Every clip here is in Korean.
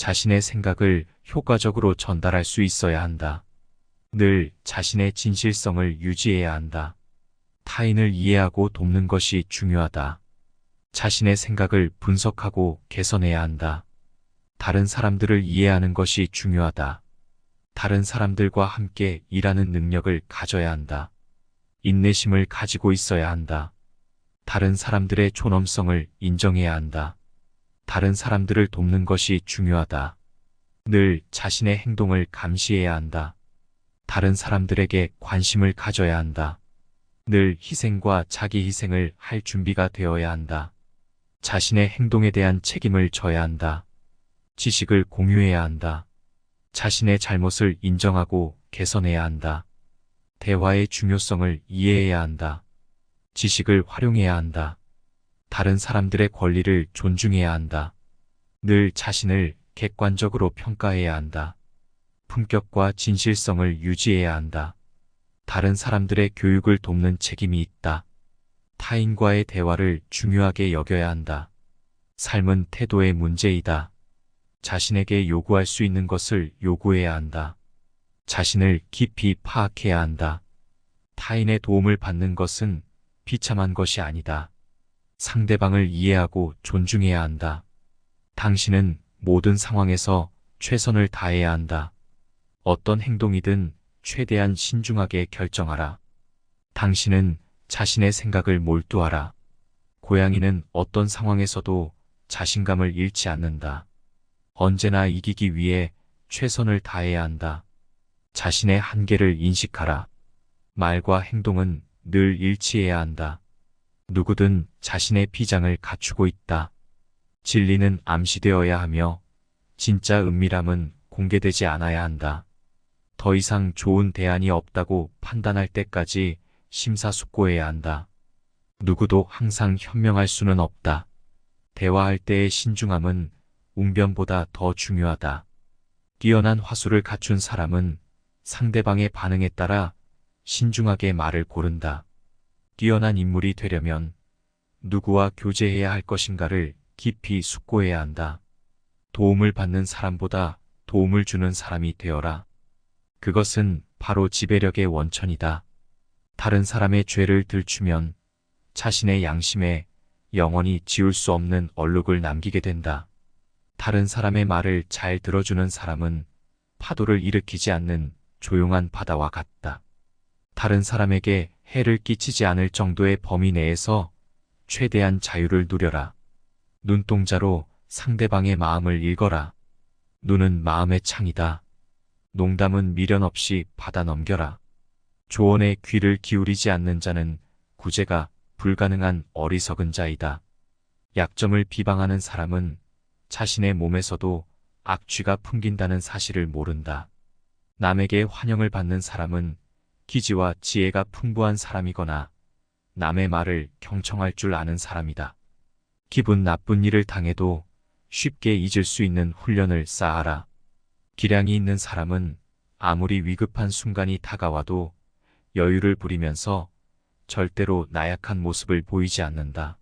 자신의 생각을 효과적으로 전달할 수 있어야 한다. 늘 자신의 진실성을 유지해야 한다. 타인을 이해하고 돕는 것이 중요하다. 자신의 생각을 분석하고 개선해야 한다. 다른 사람들을 이해하는 것이 중요하다. 다른 사람들과 함께 일하는 능력을 가져야 한다. 인내심을 가지고 있어야 한다. 다른 사람들의 존엄성을 인정해야 한다. 다른 사람들을 돕는 것이 중요하다. 늘 자신의 행동을 감시해야 한다. 다른 사람들에게 관심을 가져야 한다. 늘 희생과 자기 희생을 할 준비가 되어야 한다. 자신의 행동에 대한 책임을 져야 한다. 지식을 공유해야 한다. 자신의 잘못을 인정하고 개선해야 한다. 대화의 중요성을 이해해야 한다. 지식을 활용해야 한다. 다른 사람들의 권리를 존중해야 한다. 늘 자신을 객관적으로 평가해야 한다. 품격과 진실성을 유지해야 한다. 다른 사람들의 교육을 돕는 책임이 있다. 타인과의 대화를 중요하게 여겨야 한다. 삶은 태도의 문제이다. 자신에게 요구할 수 있는 것을 요구해야 한다. 자신을 깊이 파악해야 한다. 타인의 도움을 받는 것은 비참한 것이 아니다. 상대방을 이해하고 존중해야 한다. 당신은 모든 상황에서 최선을 다해야 한다. 어떤 행동이든 최대한 신중하게 결정하라. 당신은 자신의 생각을 몰두하라. 고양이는 어떤 상황에서도 자신감을 잃지 않는다. 언제나 이기기 위해 최선을 다해야 한다. 자신의 한계를 인식하라. 말과 행동은 늘 일치해야 한다. 누구든 자신의 비장을 갖추고 있다. 진리는 암시되어야 하며 진짜 은밀함은 공개되지 않아야 한다. 더 이상 좋은 대안이 없다고 판단할 때까지 심사숙고해야 한다. 누구도 항상 현명할 수는 없다. 대화할 때의 신중함은 웅변보다 더 중요하다. 뛰어난 화술을 갖춘 사람은 상대방의 반응에 따라 신중하게 말을 고른다. 뛰어난 인물이 되려면 누구와 교제해야 할 것인가를 깊이 숙고해야 한다. 도움을 받는 사람보다 도움을 주는 사람이 되어라. 그것은 바로 지배력의 원천이다. 다른 사람의 죄를 들추면 자신의 양심에 영원히 지울 수 없는 얼룩을 남기게 된다. 다른 사람의 말을 잘 들어주는 사람은 파도를 일으키지 않는 조용한 바다와 같다. 다른 사람에게 해를 끼치지 않을 정도의 범위 내에서 최대한 자유를 누려라. 눈동자로 상대방의 마음을 읽어라. 눈은 마음의 창이다. 농담은 미련 없이 받아 넘겨라. 조언에 귀를 기울이지 않는 자는 구제가 불가능한 어리석은 자이다. 약점을 비방하는 사람은 자신의 몸에서도 악취가 풍긴다는 사실을 모른다. 남에게 환영을 받는 사람은 기지와 지혜가 풍부한 사람이거나 남의 말을 경청할 줄 아는 사람이다. 기분 나쁜 일을 당해도 쉽게 잊을 수 있는 훈련을 쌓아라. 기량이 있는 사람은 아무리 위급한 순간이 다가와도 여유를 부리면서 절대로 나약한 모습을 보이지 않는다.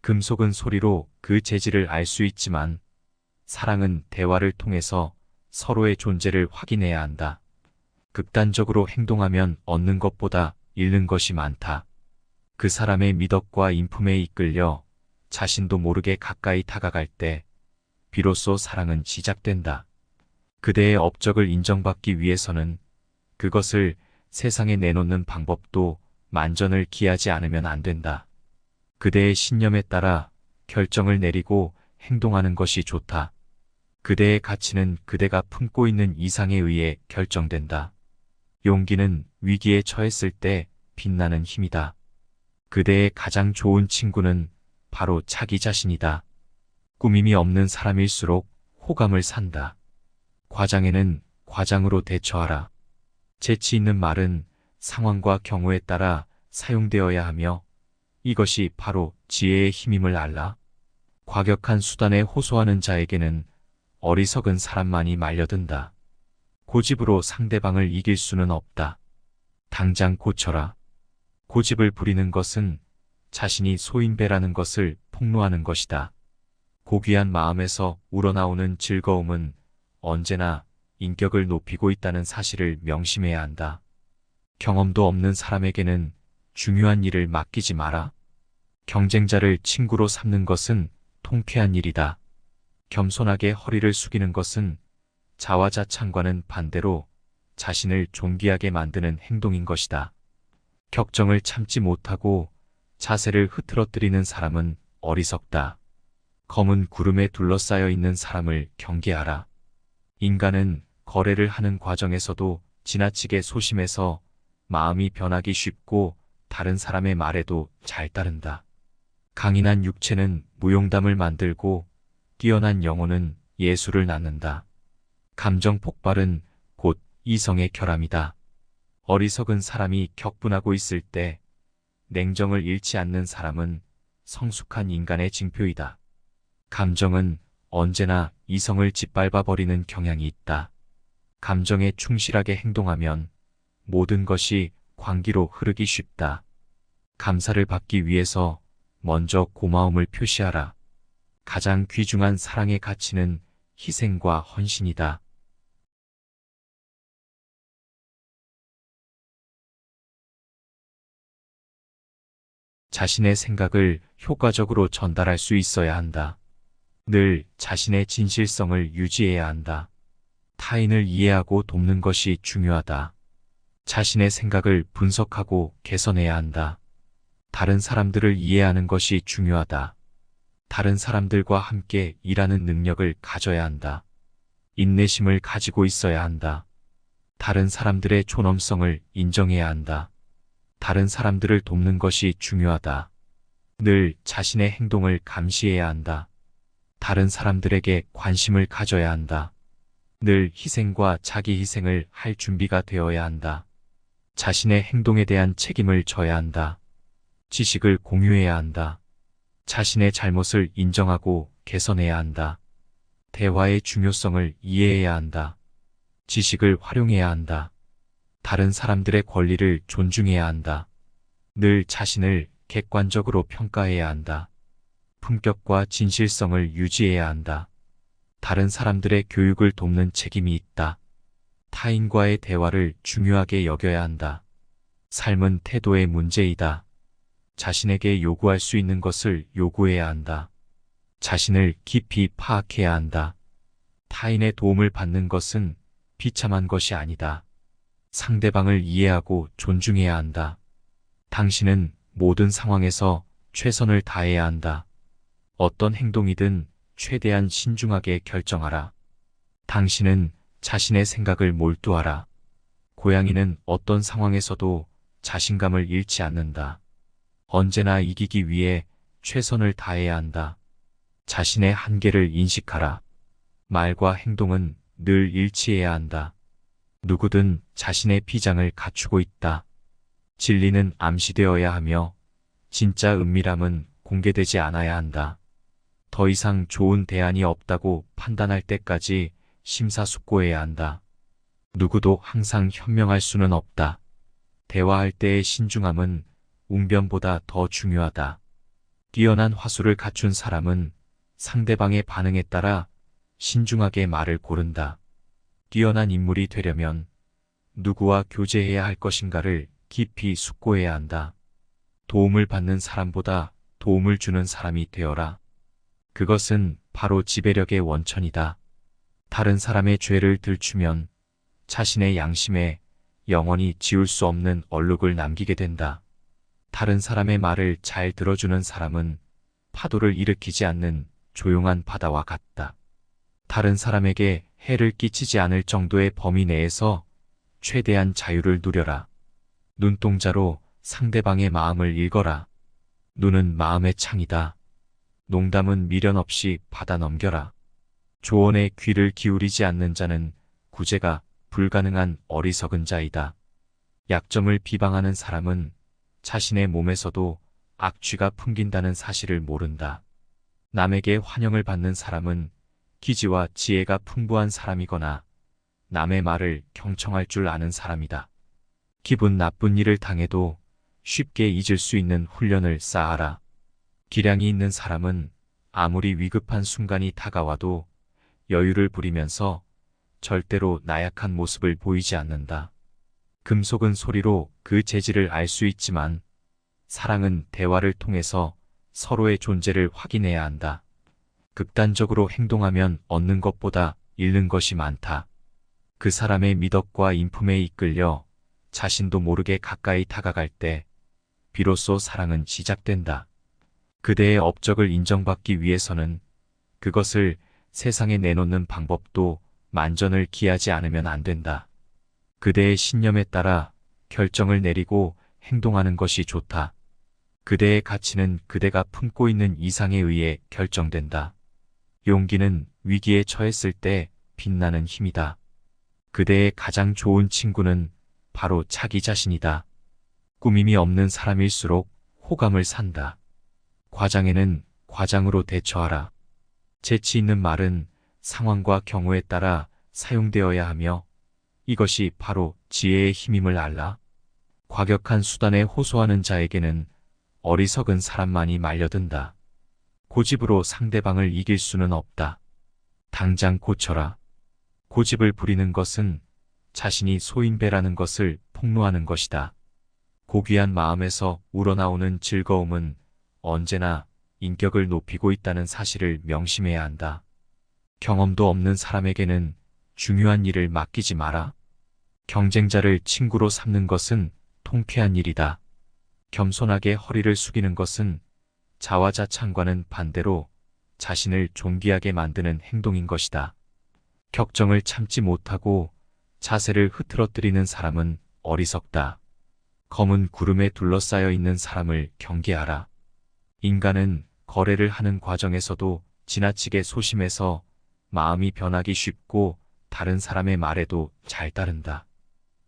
금속은 소리로 그 재질을 알 수 있지만 사랑은 대화를 통해서 서로의 존재를 확인해야 한다. 극단적으로 행동하면 얻는 것보다 잃는 것이 많다. 그 사람의 미덕과 인품에 이끌려 자신도 모르게 가까이 다가갈 때 비로소 사랑은 시작된다. 그대의 업적을 인정받기 위해서는 그것을 세상에 내놓는 방법도 만전을 기하지 않으면 안 된다. 그대의 신념에 따라 결정을 내리고 행동하는 것이 좋다. 그대의 가치는 그대가 품고 있는 이상에 의해 결정된다. 용기는 위기에 처했을 때 빛나는 힘이다. 그대의 가장 좋은 친구는 바로 자기 자신이다. 꾸밈이 없는 사람일수록 호감을 산다. 과장에는 과장으로 대처하라. 재치 있는 말은 상황과 경우에 따라 사용되어야 하며 이것이 바로 지혜의 힘임을 알라. 과격한 수단에 호소하는 자에게는 어리석은 사람만이 말려든다. 고집으로 상대방을 이길 수는 없다. 당장 고쳐라. 고집을 부리는 것은 자신이 소인배라는 것을 폭로하는 것이다. 고귀한 마음에서 우러나오는 즐거움은 언제나 인격을 높이고 있다는 사실을 명심해야 한다. 경험도 없는 사람에게는 중요한 일을 맡기지 마라. 경쟁자를 친구로 삼는 것은 통쾌한 일이다. 겸손하게 허리를 숙이는 것은 자화자찬과는 반대로 자신을 존귀하게 만드는 행동인 것이다. 격정을 참지 못하고 자세를 흐트러뜨리는 사람은 어리석다. 검은 구름에 둘러싸여 있는 사람을 경계하라. 인간은 거래를 하는 과정에서도 지나치게 소심해서 마음이 변하기 쉽고 다른 사람의 말에도 잘 따른다. 강인한 육체는 무용담을 만들고 뛰어난 영혼은 예술을 낳는다. 감정 폭발은 곧 이성의 결함이다. 어리석은 사람이 격분하고 있을 때 냉정을 잃지 않는 사람은 성숙한 인간의 징표이다. 감정은 언제나 이성을 짓밟아 버리는 경향이 있다. 감정에 충실하게 행동하면 모든 것이 광기로 흐르기 쉽다. 감사를 받기 위해서 먼저 고마움을 표시하라. 가장 귀중한 사랑의 가치는 희생과 헌신이다. 자신의 생각을 효과적으로 전달할 수 있어야 한다. 늘 자신의 진실성을 유지해야 한다. 타인을 이해하고 돕는 것이 중요하다. 자신의 생각을 분석하고 개선해야 한다. 다른 사람들을 이해하는 것이 중요하다. 다른 사람들과 함께 일하는 능력을 가져야 한다. 인내심을 가지고 있어야 한다. 다른 사람들의 존엄성을 인정해야 한다. 다른 사람들을 돕는 것이 중요하다. 늘 자신의 행동을 감시해야 한다. 다른 사람들에게 관심을 가져야 한다. 늘 희생과 자기 희생을 할 준비가 되어야 한다. 자신의 행동에 대한 책임을 져야 한다. 지식을 공유해야 한다. 자신의 잘못을 인정하고 개선해야 한다. 대화의 중요성을 이해해야 한다. 지식을 활용해야 한다. 다른 사람들의 권리를 존중해야 한다. 늘 자신을 객관적으로 평가해야 한다. 품격과 진실성을 유지해야 한다. 다른 사람들의 교육을 돕는 책임이 있다. 타인과의 대화를 중요하게 여겨야 한다. 삶은 태도의 문제이다. 자신에게 요구할 수 있는 것을 요구해야 한다. 자신을 깊이 파악해야 한다. 타인의 도움을 받는 것은 비참한 것이 아니다. 상대방을 이해하고 존중해야 한다. 당신은 모든 상황에서 최선을 다해야 한다. 어떤 행동이든 최대한 신중하게 결정하라. 당신은 자신의 생각을 몰두하라. 고양이는 어떤 상황에서도 자신감을 잃지 않는다. 언제나 이기기 위해 최선을 다해야 한다. 자신의 한계를 인식하라. 말과 행동은 늘 일치해야 한다. 누구든 자신의 비장을 갖추고 있다. 진리는 암시되어야 하며 진짜 은밀함은 공개되지 않아야 한다. 더 이상 좋은 대안이 없다고 판단할 때까지 심사숙고해야 한다. 누구도 항상 현명할 수는 없다. 대화할 때의 신중함은 웅변보다 더 중요하다. 뛰어난 화술을 갖춘 사람은 상대방의 반응에 따라 신중하게 말을 고른다. 뛰어난 인물이 되려면 누구와 교제해야 할 것인가를 깊이 숙고해야 한다. 도움을 받는 사람보다 도움을 주는 사람이 되어라. 그것은 바로 지배력의 원천이다. 다른 사람의 죄를 들추면 자신의 양심에 영원히 지울 수 없는 얼룩을 남기게 된다. 다른 사람의 말을 잘 들어주는 사람은 파도를 일으키지 않는 조용한 바다와 같다. 다른 사람에게 해를 끼치지 않을 정도의 범위 내에서 최대한 자유를 누려라. 눈동자로 상대방의 마음을 읽어라. 눈은 마음의 창이다. 농담은 미련 없이 받아 넘겨라. 조언에 귀를 기울이지 않는 자는 구제가 불가능한 어리석은 자이다. 약점을 비방하는 사람은 자신의 몸에서도 악취가 풍긴다는 사실을 모른다. 남에게 환영을 받는 사람은 기지와 지혜가 풍부한 사람이거나 남의 말을 경청할 줄 아는 사람이다. 기분 나쁜 일을 당해도 쉽게 잊을 수 있는 훈련을 쌓아라. 기량이 있는 사람은 아무리 위급한 순간이 다가와도 여유를 부리면서 절대로 나약한 모습을 보이지 않는다. 금속은 소리로 그 재질을 알 수 있지만 사랑은 대화를 통해서 서로의 존재를 확인해야 한다. 극단적으로 행동하면 얻는 것보다 잃는 것이 많다. 그 사람의 미덕과 인품에 이끌려 자신도 모르게 가까이 다가갈 때 비로소 사랑은 시작된다. 그대의 업적을 인정받기 위해서는 그것을 세상에 내놓는 방법도 만전을 기하지 않으면 안 된다. 그대의 신념에 따라 결정을 내리고 행동하는 것이 좋다. 그대의 가치는 그대가 품고 있는 이상에 의해 결정된다. 용기는 위기에 처했을 때 빛나는 힘이다. 그대의 가장 좋은 친구는 바로 자기 자신이다. 꾸밈이 없는 사람일수록 호감을 산다. 과장에는 과장으로 대처하라. 재치 있는 말은 상황과 경우에 따라 사용되어야 하며 이것이 바로 지혜의 힘임을 알라. 과격한 수단에 호소하는 자에게는 어리석은 사람만이 말려든다. 고집으로 상대방을 이길 수는 없다. 당장 고쳐라. 고집을 부리는 것은 자신이 소인배라는 것을 폭로하는 것이다. 고귀한 마음에서 우러나오는 즐거움은 언제나 인격을 높이고 있다는 사실을 명심해야 한다. 경험도 없는 사람에게는 중요한 일을 맡기지 마라. 경쟁자를 친구로 삼는 것은 통쾌한 일이다. 겸손하게 허리를 숙이는 것은 자화자찬과는 반대로 자신을 존귀하게 만드는 행동인 것이다. 격정을 참지 못하고 자세를 흐트러뜨리는 사람은 어리석다. 검은 구름에 둘러싸여 있는 사람을 경계하라. 인간은 거래를 하는 과정에서도 지나치게 소심해서 마음이 변하기 쉽고 다른 사람의 말에도 잘 따른다.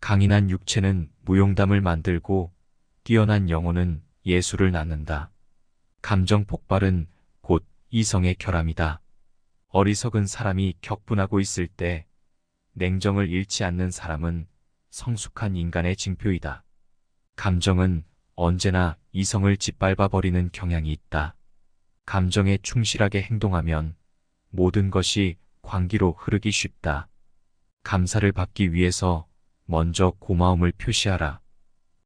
강인한 육체는 무용담을 만들고 뛰어난 영혼은 예술을 낳는다. 감정 폭발은 곧 이성의 결함이다. 어리석은 사람이 격분하고 있을 때 냉정을 잃지 않는 사람은 성숙한 인간의 징표이다. 감정은 언제나 이성을 짓밟아 버리는 경향이 있다. 감정에 충실하게 행동하면 모든 것이 광기로 흐르기 쉽다. 감사를 받기 위해서 먼저 고마움을 표시하라.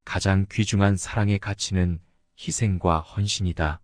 가장 귀중한 사랑의 가치는 희생과 헌신이다.